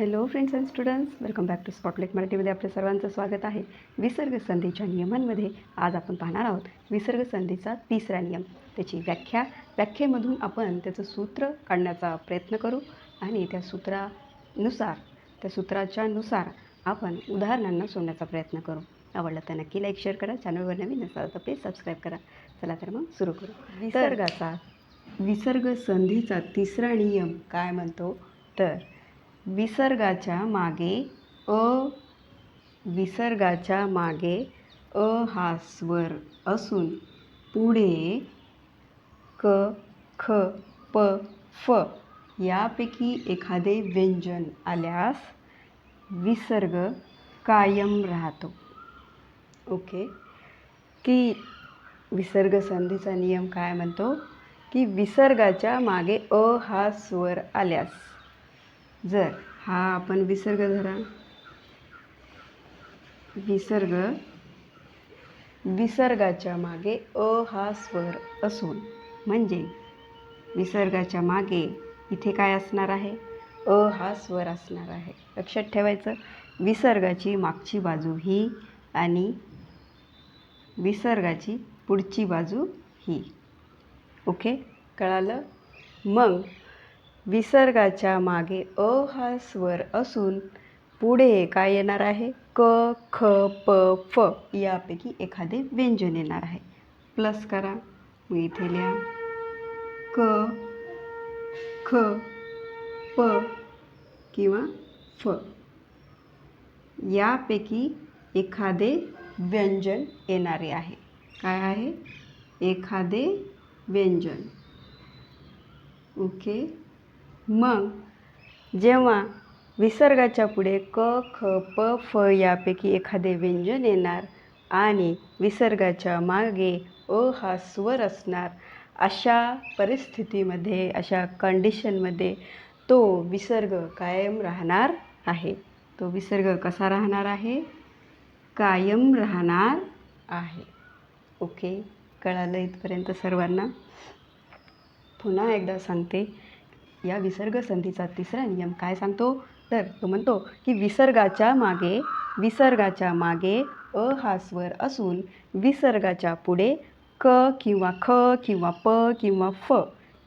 Hello friends and students welcome back to spotlight मराठीमध्ये आपल्या सर्वांचं स्वागत आहे. विसर्ग संधीच्या नियमांमध्ये आज आपण पाहणार आहोत विसर्ग संधीचा तिसरा नियम. त्याची व्याख्या व्याख्येमधून आपण त्याचं सूत्र काढण्याचा प्रयत्न करू आणि त्या सूत्रानुसार त्या सूत्राच्या नुसार आपण उदाहरणांना सोडण्याचा प्रयत्न करू. आवडलं तर नक्की लाईक शेअर करा. चॅनलवर नवीन असाल तर प्लीज सबस्क्राईब करा. चला तर मग सुरू करू. विसर्गाचा विसर्ग संधीचा तिसरा नियम काय म्हणतो? तर विसर्गाच्या मागे अ विसर्गाच्या मागे अ हा स्वर असून पुढे क ख प फ यापैकी एखादे व्यंजन आल्यास विसर्ग कायम राहतो. ओके? की विसर्ग संधीचा नियम काय म्हणतो? की विसर्गाच्या मागे अ हा स्वर आल्यास जर हा आपण विसर्ग धरा. विसर्ग विसर्गाच्या मागे अ हा स्वर असून म्हणजे विसर्गाच्या मागे इथे काय असणार आहे? अ हा स्वर असणार आहे. लक्षात ठेवायचं विसर्गाची मागची बाजू ही आणि विसर्गाची पुढची बाजू ही. ओके? कळालं? मग विसर्गाच्या मागे अ हा स्वर असून पुढे काय येणार आहे? क ख प फ यापैकी एखादे व्यंजन येणार आहे. प्लस करा. मग इथे लिहा. क ख प किंवा फ. यापैकी एखादे व्यंजन येणारे आहे. काय आहे? एखादे व्यंजन. ओके. मग जेव्हा विसर्गाच्या पुढे क ख प फ यापैकी एखादे व्यंजन येणार आणि विसर्गाच्या मागे अ हा स्वर असणार अशा परिस्थितीमध्ये अशा कंडिशनमध्ये तो विसर्ग कायम राहणार आहे. तो विसर्ग कसा राहणार आहे? कायम राहणार आहे. ओके? कळालं इथपर्यंत सर्वांना? पुन्हा एकदा सांगते. या विसर्ग संधीचा तिसरा नियम काय सांगतो? तर तो म्हणतो की विसर्गाच्या मागे विसर्गाच्या मागे अ हा स्वर असून विसर्गाच्या पुढे क किंवा ख किंवा प किंवा फ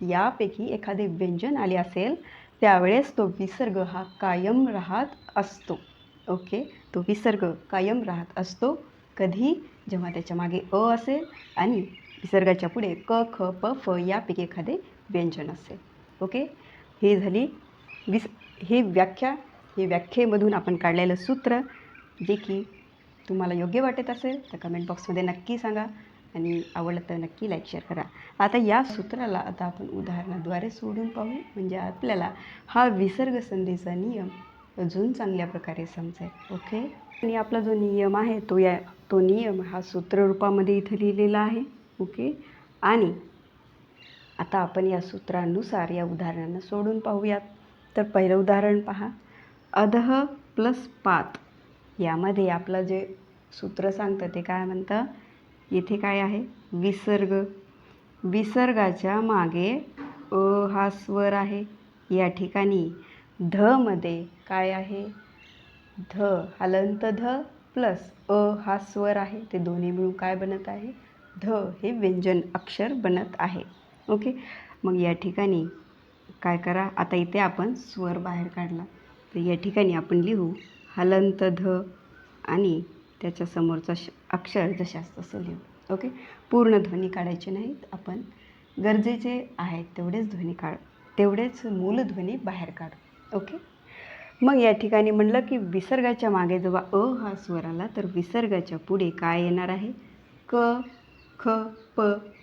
यापैकी एखादे व्यंजन आले असेल त्यावेळेस तो विसर्ग हा कायम राहत असतो. ओके? तो विसर्ग कायम राहत असतो. कधी? जेव्हा त्याच्यामागे अ असेल आणि विसर्गाच्या पुढे क ख प फ यापैकी एखादे व्यंजन असेल. ओके? हे झाली विस हे व्याख्या हे व्याख्येमधून आपण काढलेलं सूत्र जे की तुम्हाला योग्य वाटत असेल तर कमेंट बॉक्समध्ये नक्की सांगा आणि आवडलं तर नक्की लाईक शेअर करा. आता या सूत्राला आता आपण उदाहरणाद्वारे सोडून पाहू. म्हणजे आपल्याला हा विसर्ग संधीचा नियम अजून चांगल्या प्रकारे समजेल. ओके? आणि आपला जो नियम आहे तो या तो नियम हा सूत्ररूपामध्ये इथं लिहिलेला आहे. ओके? आणि आता आपण या सूत्रानुसार या उदाहरणांना सोडून पाहूयात. तर पहिलं उदाहरण पहा. अधह प्लस पात. यामध्ये आपलं जे सूत्र सांगतं ते काय म्हणतं? येथे काय आहे? विसर्ग. विसर्गाच्या मागे अ हा स्वर आहे. या ठिकाणी धमध्ये काय आहे? ध. हलंत ध प्लस अ हा स्वर आहे. ते दोन्ही मिळून काय बनत आहे? ध हे व्यंजन अक्षर बनत आहे. ओके? मग या ठिकाणी काय करा आता इथे आपण स्वर बाहेर काढला. तर या ठिकाणी आपण लिहू हलंत ध आणि त्याच्यासमोरचा श अक्षर जशास तसं लिहू. ओके? पूर्ण ध्वनी काढायचे नाहीत. आपण गरजेचे आहेत तेवढेच ध्वनी काढ तेवढेच मूलध्वनी बाहेर काढ. ओके? मग या ठिकाणी म्हणलं की विसर्गाच्या मागे जेव्हा अ हा स्वर आला तर विसर्गाच्या पुढे काय येणार आहे? क ख प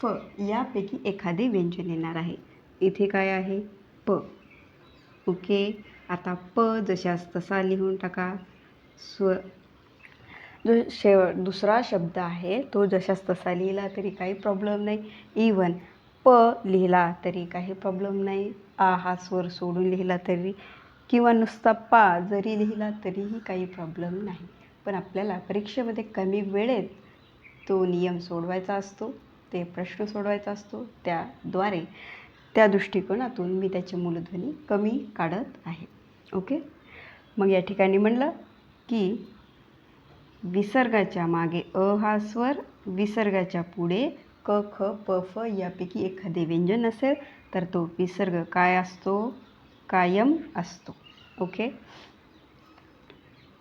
फ यापैकी एखादे व्यंजन येणार आहे. इथे काय आहे? प. ओके? आता प जशास तसा लिहून टाका. स्व जो शेव दुसरा शब्द आहे तो जशास तसा लिहिला तरी काही प्रॉब्लेम नाही. इवन प लिहिला तरी काही प्रॉब्लेम नाही. आ हा स्वर सोडून लिहिला तरी किंवा नुसता पा जरी लिहिला तरीही काही प्रॉब्लेम नाही. पण आपल्याला परीक्षेमध्ये कमी वेळेत तो नियम सोडवायचा असतो ते प्रश्न सोडवायचा असतो त्याद्वारे त्या दृष्टिकोनातून मी त्याची मूलध्वनी कमी काढत आहे. ओके? मग या ठिकाणी म्हणलं की विसर्गाच्या मागे अ हा स्वर विसर्गाच्या पुढे क ख प फ यापैकी एखादे व्यंजन असेल तर तो विसर्ग काय असतो? कायम असतो. ओके?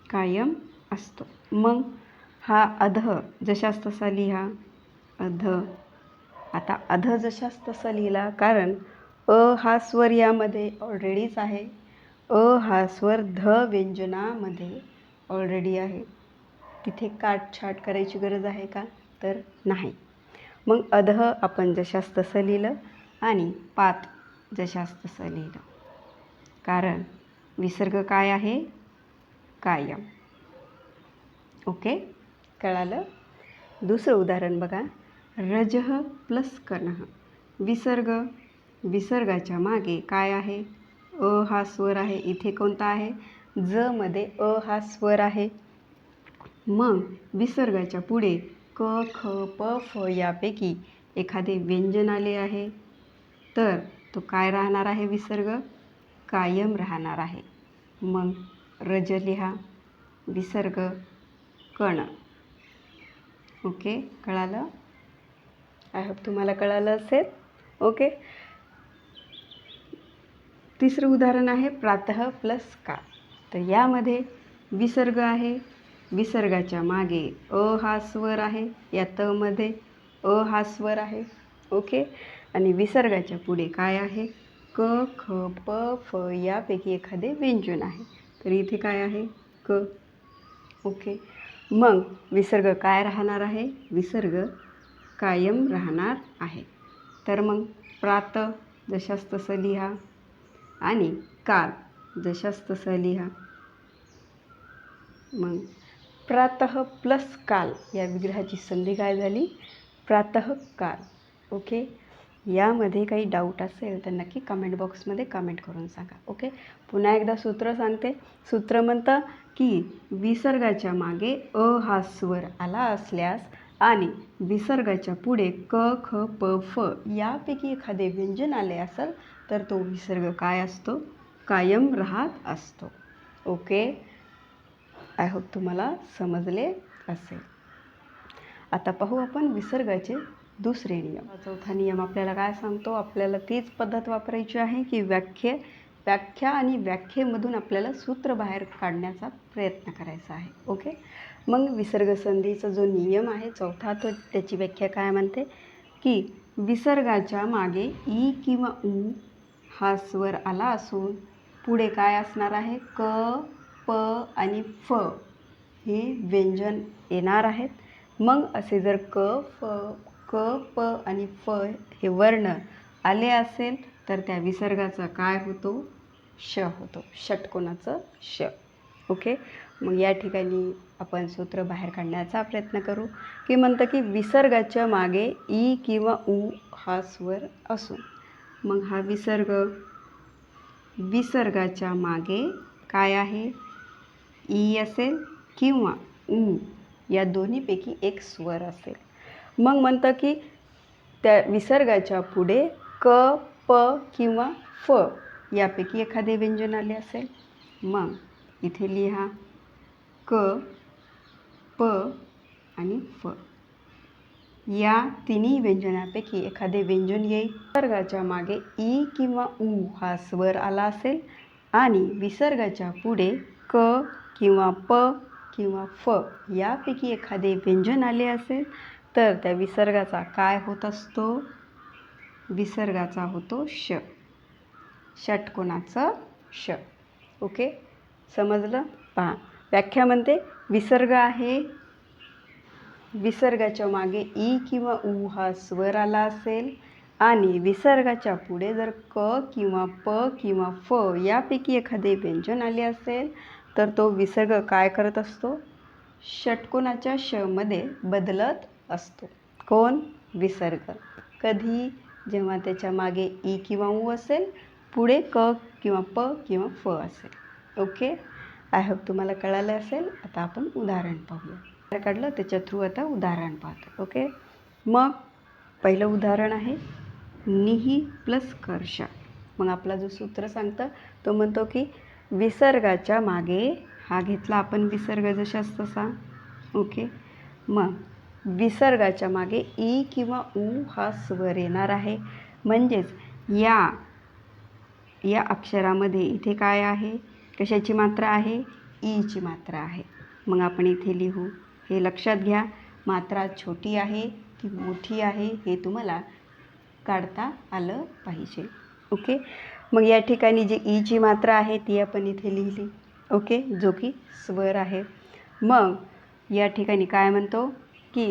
कायम असतो. मग हा अध जशास तसा लिहा. अध. आता अध जशास तसा लिहिला कारण अ हा स्वर यामध्ये ऑलरेडीच आहे. अ हा स्वर ध व्यंजनामध्ये ऑलरेडी आहे. तिथे काटछाट करायची गरज आहे का? तर नाही. मग अध आपण जशास तसं लिहिलं आणि पात जशास तसं लिहिलं. कारण विसर्ग काय आहे? कायम. ओके? कळालं? दुसरं उदाहरण बघा. रजह प्लस कणह विसर्ग. विसर्गाच्या मागे काय आहे? अ हा स्वर आहे. इथे कोणता आहे? ज मध्ये अ हा स्वर आहे. मग विसर्गाच्या पुढे क ख प फ यापैकी एखादे व्यंजन आले आहे. तर तो काय राहणार आहे विसर्ग? कायम राहणार आहे. मग रज लिहा. विसर्ग. कण. ओके कळालं? आय होप तुम्हाला कळालं असेल. ओके. तिसरं उदाहरण आहे प्रातः प्लस का तर यामध्ये विसर्ग आहे. विसर्गाच्या मागे अ हा स्वर आहे. या तमध्ये अ हा स्वर आहे. ओके. आणि विसर्गाच्या पुढे काय आहे? क ख प फ यापैकी एखादे व्यंजन आहे. तर इथे काय आहे? क. ओके. मग विसर्ग काय राहणार आहे? विसर्ग कायम राहणार आहे. तर मग प्रात जशास तसं लिहा आणि काल जशास तसं लिहा. मग प्रातः प्लस काल या विग्रहाची संधी काय झाली. प्रातः काल ओके? यामध्ये काही डाऊट असेल तर नक्की कमेंट बॉक्समध्ये कमेंट करून सांगा ओके पुन्हा एकदा सूत्र सांगते. सूत्र म्हणतं की विसर्गाच्या मागे अ हा स्वर आला असल्यास आणि विसर्गाच्या पुढे क ख प फ यापैकी एखादे व्यंजन आले असेल तर तो विसर्ग काय असतो? कायम राहत असतो ओके आय होप तुम्हाला समजले असेल. आता पाहू आपण विसर्गाचे दुसरे नियम. चौथा नियम आपल्याला काय सांगतो? आपल्याला तीच पद्धत वापरायची आहे की व्याख्ये व्याख्या आणि व्याख्येमधून आपल्याला सूत्र बाहेर काढण्याचा प्रयत्न करायचा आहे. ओके? मग विसर्गसंधीचा जो नियम आहे चौथा तो त्याची व्याख्या काय म्हणते? की विसर्गाच्या मागे ई किंवा उ हा स्वर आला असून पुढे काय असणार आहे? क प आणि फ हे व्यंजन येणार आहेत. मग असे जर क फ क प आणि फ हे वर्ण आले असेल तर त्या विसर्गाचा काय होतो? श होतो. षटकोनाचं श. ओके? मग या ठिकाणी आपण सूत्र बाहेर काढण्याचा प्रयत्न करू. की म्हणतं की विसर्गाच्या मागे ई किंवा उ हा स्वर असून मग हा विसर्ग विसर्गाच्या मागे काय आहे? ई असेल किंवा उ. या दोन्हीपैकी एक स्वर असेल. मग म्हणतं की त्या विसर्गाच्या पुढे क प किंवा फ यापैकी एखादे व्यंजन आले असेल मग इथे लिहा क प आणि फ. या तिन्ही व्यंजनापैकी एखादे व्यंजन येईल. विसर्गाच्या मागे ई किंवा उ हा स्वर आला असेल आणि विसर्गाच्या पुढे क किंवा प किंवा फ यापैकी एखादे व्यंजन आले असेल तर त्या विसर्गाचा काय होत असतो? विसर्गाचा होतो श. षटकोणाचं श. ओके? समजलं? पहा. व्याख्या म्हणते विसर्ग आहे. विसर्गाच्या मागे ई किंवा ऊ हा स्वर आला असेल. आणि विसर्गाच्या पुढे जर क किंवा प किंवा फ यापैकी एखादे व्यंजन आले असेल तर तो विसर्ग काय करत असतो? षटकोनाच्या शमध्ये बदलत असतो. कोण? विसर्ग. कधी? जेव्हा त्याच्यामागे ई किंवा ऊ असेल पुढे क किंवा प किंवा फ असेल. ओके? आय होप तुम्हाला कळालं असेल. आता आपण उदाहरण पाहूया. काढलं त्याच्या थ्रू आता उदाहरण पाहतो. ओके? मग पहिलं उदाहरण आहे निही प्लस कर्ष. मग आपला जो सूत्र सांगतं तो म्हणतो की विसर्गाच्या मागे हा घेतला आपण विसर्ग जशाच तसा. ओके? मग विसर्गाच्या मागे ई किंवा ऊ हा स्वर येणार आहे. म्हणजेच या या अक्षरामध्ये इथे काय आहे? कशाची मात्रा आहे? ईची मात्रा आहे. मग आपण इथे लिहू. हे लक्षात घ्या. मात्रा छोटी आहे की मोठी आहे हे तुम्हाला काढता आलं पाहिजे. ओके? मग या ठिकाणी जी ईची मात्रा आहे ती आपण इथे लिहिली. ओके? जो की स्वर आहे. मग या ठिकाणी काय म्हणतो? की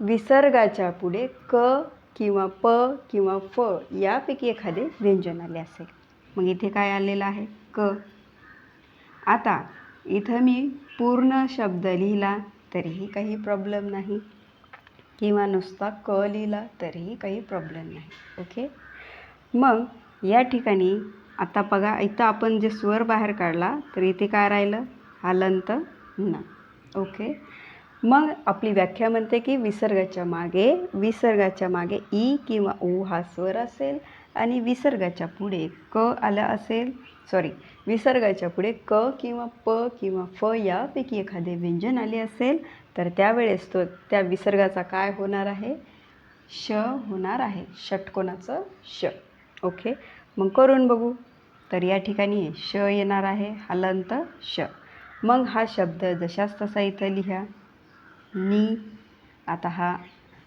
विसर्गाच्या पुढे क किंवा प किंवा फ यापैकी एखादे व्यंजन आले असेल. मग इथे काय आलेलं आहे? क. आता इथं मी पूर्ण शब्द लिहिला तरीही काही प्रॉब्लेम नाही. किंवा नुसता क लिहिला तरीही काही प्रॉब्लेम नाही. ओके मग या ठिकाणी आता बघा इथं आपण जे स्वर बाहेर काढला तर इथे काय राहिलं? हालंत न. ओके मग आपली व्याख्या म्हणते की विसर्गाच्या मागे विसर्गाच्या मागे ई किंवा ऊ हा स्वर असेल आणि विसर्गाच्या पुढे क आला असेल. सॉरी विसर्गाच्या पुढे क किंवा प किंवा फ यापैकी एखादे व्यंजन आले असेल तर त्यावेळेस तो त्या विसर्गाचा काय होणार आहे? श होणार आहे. षटकोनाचं श. ओके मग करून बघू. तर या ठिकाणी श येणार आहे. हलंत श. मग हा शब्द जशाच तसा इथं लिहा. नी. आता हा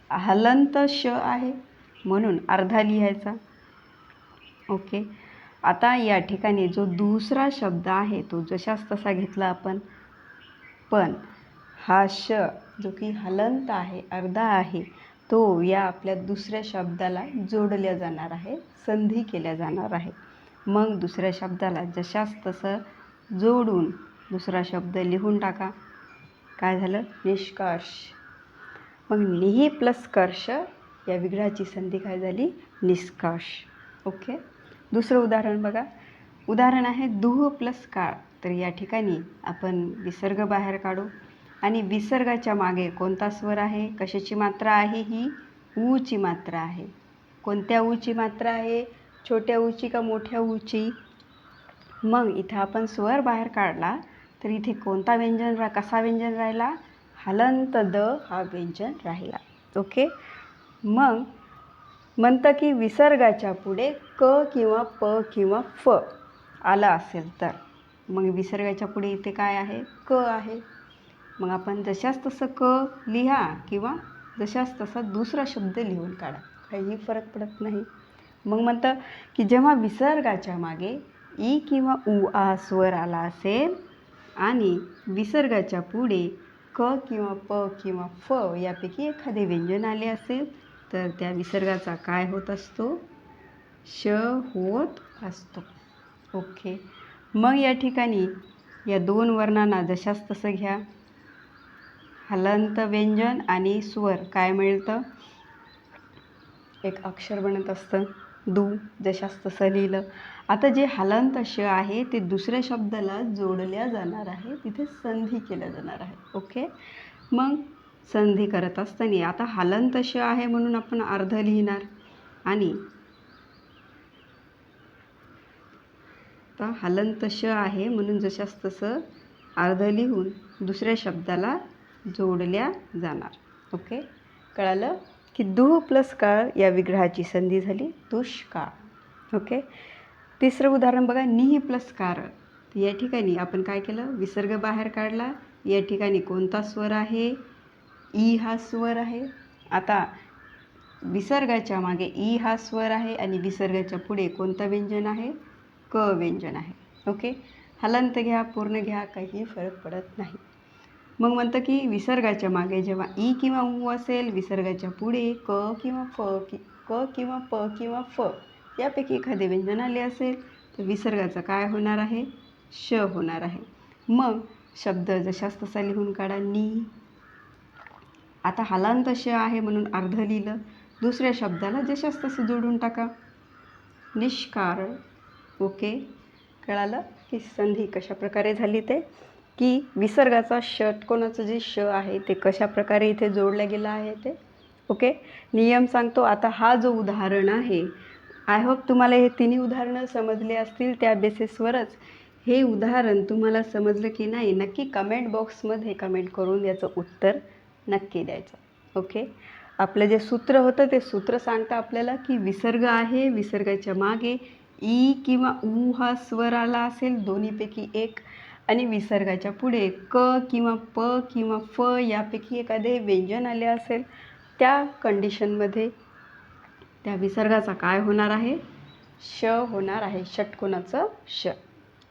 हलंत श आहे म्हणून अर्धा लिहायचा. ओके. आता या ठिकाणी जो दुसरा शब्द आहे तो जशाच तसा घेतला आपण. पण हा श जो की हलंत आहे अर्धा आहे तो या आपल्या दुसऱ्या शब्दाला जोडल्या जाणार आहे संधी केल्या जाणार आहे. मग दुसऱ्या शब्दाला जशाच तसं जोडून दुसरा शब्द लिहून टाका. काय झालं? निष्कर्ष. मग निही प्लस कर्ष या विग्रहाची संधी काय झाली? निष्कर्ष. ओके? दुसरं उदाहरण बघा. उदाहरण आहे दुह प्लस काळ. तर या ठिकाणी आपण विसर्ग बाहेर काढू. आणि विसर्गाच्या मागे कोणता स्वर आहे? कशाची मात्रा आहे ही? ऊची मात्रा आहे. कोणत्या ऊची मात्रा आहे? छोट्या ऊची का मोठ्या ऊची? मग इथं आपण स्वर बाहेर काढला. तर इथे कोणता व्यंजन रा कसा व्यंजन राहिला? हलंत द हा व्यंजन राहिला. ओके? मग म्हणतं की विसर्गाच्या पुढे क किंवा प किंवा फ आला असेल तर. मग विसर्गाच्या पुढे इथे काय आहे? क आहे. मग आपण जशाच तसं क लिहा किंवा जशाच तसा दुसरा शब्द लिहून काढा. काहीही फरक पडत नाही. मग म्हणतं की जेव्हा विसर्गाच्या मागे ई किंवा उ आ स्वर आला असेल आणि विसर्गाच्या पुढे क किंवा प किंवा फ यापैकी एखादे व्यंजन आले असेल तर त्या विसर्गाचा काय होत असतो? श होत असतो. ओके. मग या ठिकाणी या दोन वर्णांना जशाच तसं घ्या. हलंत व्यंजन आणि स्वर. काय मिळतं? एक अक्षर बनत असतं. दू जशास तसं लिहिलं आता जे हलंत श आहे ते दुसऱ्या शब्दाला जोडल्या जाणार आहे. तिथे संधी केल्या जाणार आहे. ओके? मग संधी करत असताना आता हलंत श आहे म्हणून आपण अर्ध लिहिणार. आणि आता हलंत श आहे म्हणून जशास तसं अर्ध लिहून दुसऱ्या शब्दाला जोडल्या जाणार. ओके? कळालं? की दुह प्लस काळ या विग्रहाची संधी झाली दुष्काळ ओके? तिसरं उदाहरण बघा निह प्लस कार. या ठिकाणी आपण काय केलं? विसर्ग बाहेर काढला. या ठिकाणी कोणता स्वर आहे? ई हा स्वर आहे. आता विसर्गाच्या मागे ई हा स्वर आहे आणि विसर्गाच्या पुढे कोणतं व्यंजन आहे? क व्यंजन आहे. ओके? हलंत घ्या पूर्ण घ्या काही फरक पडत नाही. मग म्हणतं की विसर्गाच्या मागे जेव्हा ई किंवा ऊ असेल विसर्गाच्या पुढे क किंवा फ कि क किंवा प किंवा फ यापैकी एखादे व्यंजन आले असेल तर विसर्गाचं काय होणार आहे? श होणार आहे. मग शब्द जशाच तसा लिहून काढा नी. आता हलांत श आहे म्हणून अर्ध लिहिलं. दुसऱ्या शब्दाला जशाच तसं जोडून टाका. निष्कार ओके. कळालं? की संधी कशा प्रकारे झाली ते? की विसर्गाचा षटकोनाचं जे श आहे ते कशा प्रकारे इथे जोडलं गेलं आहे ते? ओके नियम सांगतो आता हा जो उदाहरण आहे आय होप तुम्हाला हे तिन्ही उदाहरणं समजले असतील त्या बेसिसवरच हे उदाहरण तुम्हाला समजलं की नाही नक्की कमेंट बॉक्समध्ये कमेंट करून याचं उत्तर नक्की द्यायचं. ओके आपलं जे सूत्र होतं ते सूत्र सांगतं आपल्याला की विसर्ग आहे विसर्गाच्या मागे ई किंवा ऊ हा स्वर आला असेल दोन्हीपैकी एक. आणि विसर्गाच्या पुढे क किंवा प किंवा फ यापैकी एखादे व्यंजन आले असेल त्या कंडिशनमध्ये त्या विसर्गाचा काय होणार आहे? श होणार आहे. षटकोनाचं श.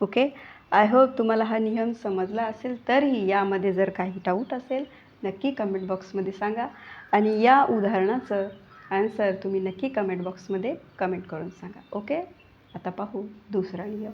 ओके आय होप तुम्हाला हा नियम समजला असेल तरीही यामध्ये जर काही डाऊट असेल नक्की कमेंट बॉक्समध्ये सांगा. आणि या उदाहरणाचं आन्सर तुम्ही नक्की कमेंट बॉक्समध्ये कमेंट करून सांगा. ओके आता पाहू दुसरा नियम.